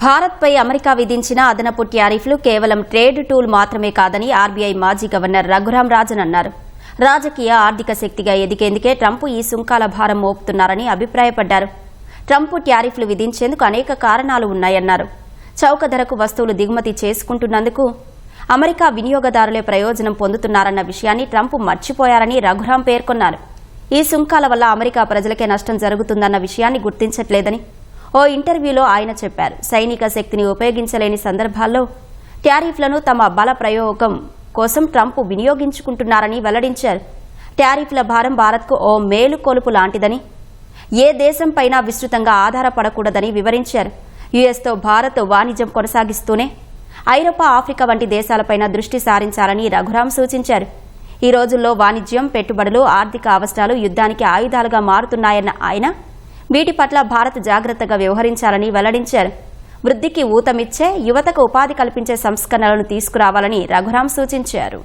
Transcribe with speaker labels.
Speaker 1: భారత్పై అమెరికా విధించిన అదనపు ట్యారిఫ్లు కేవలం ట్రేడ్ టూల్ మాత్రమే కాదని ఆర్బీఐ మాజీ గవర్నర్ రఘురాం రాజన్ అన్నారు. రాజకీయ ఆర్థిక శక్తిగా ఎదిగేందుకే ట్రంప్ ఈ సుంకాల భారం మోపుతున్నారని అభిప్రాయపడ్డారు. ట్రంప్ ట్యారిఫ్లు విధించేందుకు అనేక కారణాలు ఉన్నాయన్నారు. చౌక ధరకు వస్తువులు దిగుమతి చేసుకుంటున్నందుకు అమెరికా వినియోగదారులే ప్రయోజనం పొందుతున్నారన్న విషయాన్ని ట్రంప్ మర్చిపోయారని రఘురాం పేర్కొన్నారు. ఈ సుంకాల వల్ల అమెరికా ప్రజలకే నష్టం జరుగుతుందన్న విషయాన్ని గుర్తించట్లేదని ఓ ఇంటర్వ్యూలో ఆయన చెప్పారు. సైనిక శక్తిని ఉపయోగించలేని సందర్భాల్లో ట్యారిఫ్లను తమ బల ప్రయోగం కోసం ట్రంప్ వినియోగించుకుంటున్నారని వెల్లడించారు. ట్యారిఫ్ల భారం భారత్కు ఓ మేలు కొలుపు లాంటిదని ఏ దేశంపైనా విస్తృతంగా ఆధారపడకూడదని వివరించారు. యుఎస్తో భారత్ వాణిజ్యం కొనసాగిస్తూనే ఐరోపా ఆఫ్రికా వంటి దేశాలపైన దృష్టి సారించాలని రఘురాం సూచించారు. ఈ రోజుల్లో వాణిజ్యం పెట్టుబడులు ఆర్థిక అవసరాలు యుద్ధానికి ఆయుధాలుగా మారుతున్నాయన్న ఆయన వీటి పట్ల భారత్ జాగ్రత్తగా వ్యవహరించాలని వెల్లడించారు. వృద్ధికి ఊతమిచ్చే యువతకు ఉపాధి కల్పించే సంస్కరణలను తీసుకురావాలని రఘురాం సూచించారు.